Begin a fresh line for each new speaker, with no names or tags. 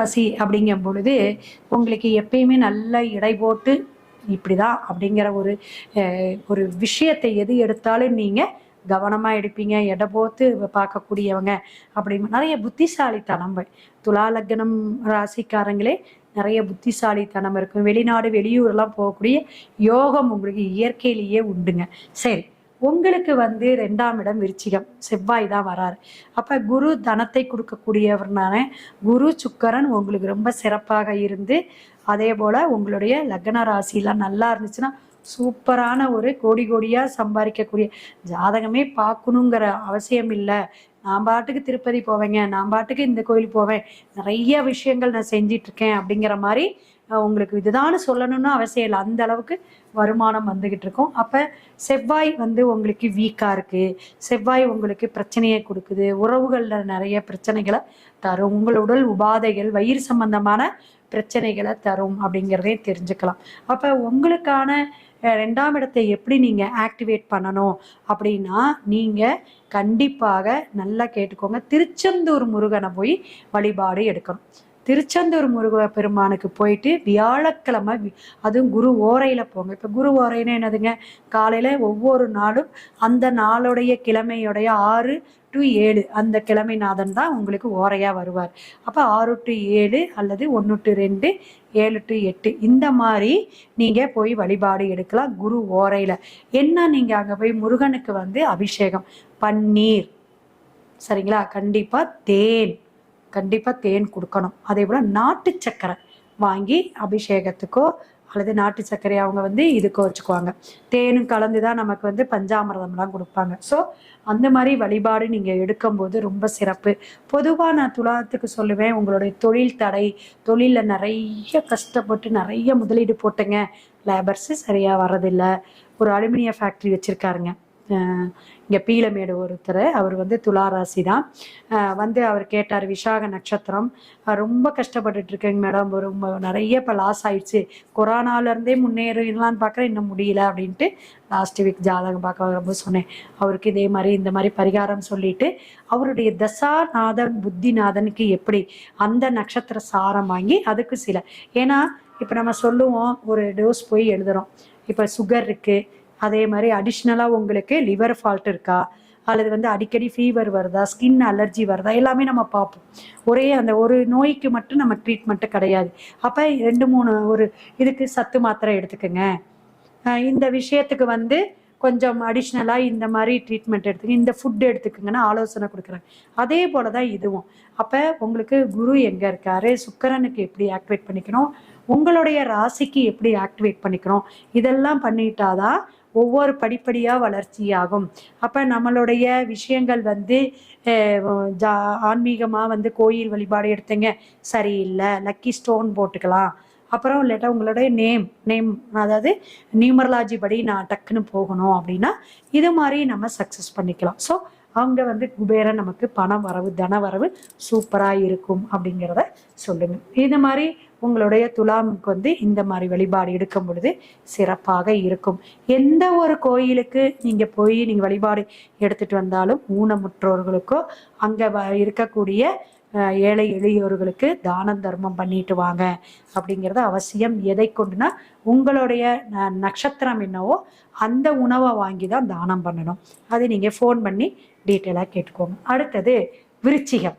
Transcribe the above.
ராசி அப்படிங்கும் பொழுது உங்களுக்கு எப்பயுமே நல்ல இடை போட்டு இப்படிதான் அப்படிங்கிற ஒரு ஒரு விஷயத்தை எது எடுத்தாலும் நீங்கள் கவனமாக எடுப்பீங்க. எடை போத்து பார்க்கக்கூடியவங்க அப்படி நிறைய புத்திசாலித்தனம். துலா லக்னம் ராசிக்காரங்களே நிறைய புத்திசாலித்தனம் இருக்கும். வெளிநாடு வெளியூர்லாம் போகக்கூடிய யோகம் உங்களுக்கு இயற்கையிலேயே உண்டுங்க. சரி. உங்களுக்கு வந்து ரெண்டாம் இடம் விருச்சிகம். செவ்வாய் தான் வராரு. அப்போ குரு தனத்தை கொடுக்கக்கூடியவர்னால குரு சுக்கரன் உங்களுக்கு ரொம்ப சிறப்பாக இருந்து அதே போல் உங்களுடைய லக்ன ராசிலாம் நல்லா இருந்துச்சுன்னா சூப்பரான ஒரு கோடி கோடியாக சம்பாதிக்கக்கூடிய ஜாதகமே பார்க்கணுங்கிற அவசியம் இல்லை. நான் பாட்டுக்கு திருப்பதி போவேங்க. நான் பாட்டுக்கு இந்த கோயில் போவேன். நிறைய விஷயங்கள் நான் செஞ்சிட்ருக்கேன் அப்படிங்கிற மாதிரி உங்களுக்கு இதுதான் சொல்லணும்னு அவசியம் இல்லை. அந்த அளவுக்கு வருமானம் வந்துகிட்டு இருக்கும். அப்போ செவ்வாய் வந்து உங்களுக்கு வீக்காக இருக்குது செவ்வாய் உங்களுக்கு பிரச்சனையை கொடுக்குது. உறவுகளில் நிறைய பிரச்சனைகளை தரும். உங்கள் உடல் உபாதைகள் வயிறு சம்பந்தமான பிரச்சனைகளை தரும் அப்படிங்கிறதையும் தெரிஞ்சுக்கலாம். அப்போ உங்களுக்கான ரெண்டாம் இடத்தை எப்படி நீங்கள் ஆக்டிவேட் பண்ணணும் அப்படின்னா நீங்கள் கண்டிப்பாக நல்லா கேட்டுக்கோங்க. திருச்செந்தூர் முருகனை போய் வழிபாடு எடுக்கணும். திருச்செந்தூர் முருக பெருமானுக்கு போயிட்டு வியாழக்கிழமை அதுவும் குரு ஓரையில் போங்க. இப்போ குரு ஓரைன்னு என்னதுங்க? காலையில் ஒவ்வொரு நாளும் அந்த நாளுடைய கிழமையுடைய ஆறு டு ஏழு அந்த கிழமை நாதன் தான் உங்களுக்கு ஓரையாக வருவார். அப்போ ஆறு டு ஏழு அல்லது ஒன்று டு ரெண்டு ஏழு டு எட்டு இந்த மாதிரி நீங்கள் போய் வழிபாடு எடுக்கலாம் குரு ஓரையில். என்ன நீங்கள் அங்கே போய் முருகனுக்கு வந்து அபிஷேகம்? பன்னீர். சரிங்களா? கண்டிப்பாக தேன். கண்டிப்பாக தேன் கொடுக்கணும். அதே போல் நாட்டு சக்கரை வாங்கி அபிஷேகத்துக்கோ அல்லது நாட்டு சர்க்கரை அவங்க வந்து இதுக்கோ வச்சுக்குவாங்க. தேனும் கலந்து தான் நமக்கு வந்து பஞ்சாமிரதம்லாம் கொடுப்பாங்க. ஸோ அந்த மாதிரி வழிபாடு நீங்கள் எடுக்கும்போது ரொம்ப சிறப்பு. பொதுவாக நான் துலாத்துக்கு சொல்லுவேன் உங்களுடைய தொழில் தடை தொழிலில் நிறைய கஷ்டப்பட்டு நிறைய முதலீடு போட்டுங்க. லேபர்ஸு சரியாக வரதில்லை ஒரு அலுமினிய ஃபேக்ட்ரி வச்சுருக்காருங்க. இங்கே பீலமேடு ஒருத்தர் அவர் வந்து துலா ராசி தான் வந்து அவர் கேட்டார் விசாக நட்சத்திரம் ரொம்ப கஷ்டப்பட்டுட்டு இருக்கேங்க மேடம் ரொம்ப நிறைய இப்போ லாஸ் ஆயிடுச்சு. கொரோனாலேருந்தே முன்னேறலான்னு பார்க்குறேன் இன்னும் முடியல அப்படின்ட்டு லாஸ்ட் வீக் ஜாதகம் பார்க்க ரொம்ப சொன்னேன். அவருக்கு இதே மாதிரி இந்த மாதிரி பரிகாரம் சொல்லிட்டு அவருடைய தசாநாதன் புத்திநாதனுக்கு எப்படி அந்த நட்சத்திர சாரம் வாங்கி அதுக்கு சில. ஏன்னா இப்போ நம்ம சொல்லுவோம் ஒரு டோஸ் போய் எழுதுறோம். இப்போ சுகர் இருக்குது அதே மாதிரி அடிஷ்னலாக உங்களுக்கு லிவர் ஃபால்ட் இருக்கா? அல்லது வந்து அடிக்கடி ஃபீவர் வருதா? ஸ்கின் அலர்ஜி வருதா? எல்லாமே நம்ம பார்ப்போம். ஒரே அந்த ஒரு நோய்க்கு மட்டும் நம்ம ட்ரீட்மெண்ட்டு கிடையாது. அப்போ ரெண்டு மூணு ஒரு இதுக்கு சத்து மாத்திரை எடுத்துக்கோங்க. இந்த விஷயத்துக்கு வந்து கொஞ்சம் அடிஷ்னலாக இந்த மாதிரி ட்ரீட்மெண்ட் எடுத்துங்க இந்த ஃபுட் எடுத்துக்கோங்கன்னு ஆலோசனை கொடுக்குறாங்க. அதே போல தான் இதுவும். அப்போ உங்களுக்கு குரு எங்கே இருக்காரு? சுக்கரனுக்கு எப்படி ஆக்டிவேட் பண்ணிக்கணும்? உங்களுடைய ராசிக்கு எப்படி ஆக்டிவேட் பண்ணிக்கணும்? இதெல்லாம் பண்ணிட்டாதான் ஒவ்வொரு படிப்படியாக வளர்ச்சியாகும். அப்போ நம்மளுடைய விஷயங்கள் வந்து ஜா ஆன்மீகமாக வந்து கோயில் வழிபாடு எடுத்தங்க சரியில்லை லக்கி ஸ்டோன் போட்டுக்கலாம். அப்புறம் இல்லாட்டா உங்களுடைய நேம் நேம் அதாவது நியூமரலாஜி படி நான் டக்குன்னு போகணும் அப்படின்னா இது மாதிரி நம்ம சக்ஸஸ் பண்ணிக்கலாம். ஸோ அங்கே வந்து குபேரன் நமக்கு பணம் வரவு தன வரவு சூப்பராக இருக்கும் அப்படிங்கிறத சொல்லுங்க. இது மாதிரி உங்களுடைய துலாமுக்கு வந்து இந்த மாதிரி வழிபாடு எடுக்கும் பொழுது சிறப்பாக இருக்கும். எந்த ஒரு கோயிலுக்கு நீங்கள் போய் நீங்கள் வழிபாடு எடுத்துகிட்டு வந்தாலும் ஊனமுற்றோர்களுக்கோ அங்கே இருக்கக்கூடிய ஏழை எளியோர்களுக்கு தானம் தர்மம் பண்ணிட்டு வாங்க அப்படிங்கிறது அவசியம். எதை கொண்டுனா உங்களுடைய ந- நட்சத்திரம் என்னவோ அந்த உணவை வாங்கி தான் தானம் பண்ணணும். அது நீங்கள் ஃபோன் பண்ணி டீட்டெயிலாக கேட்டுக்கோங்க. அடுத்தது விருச்சிகம்.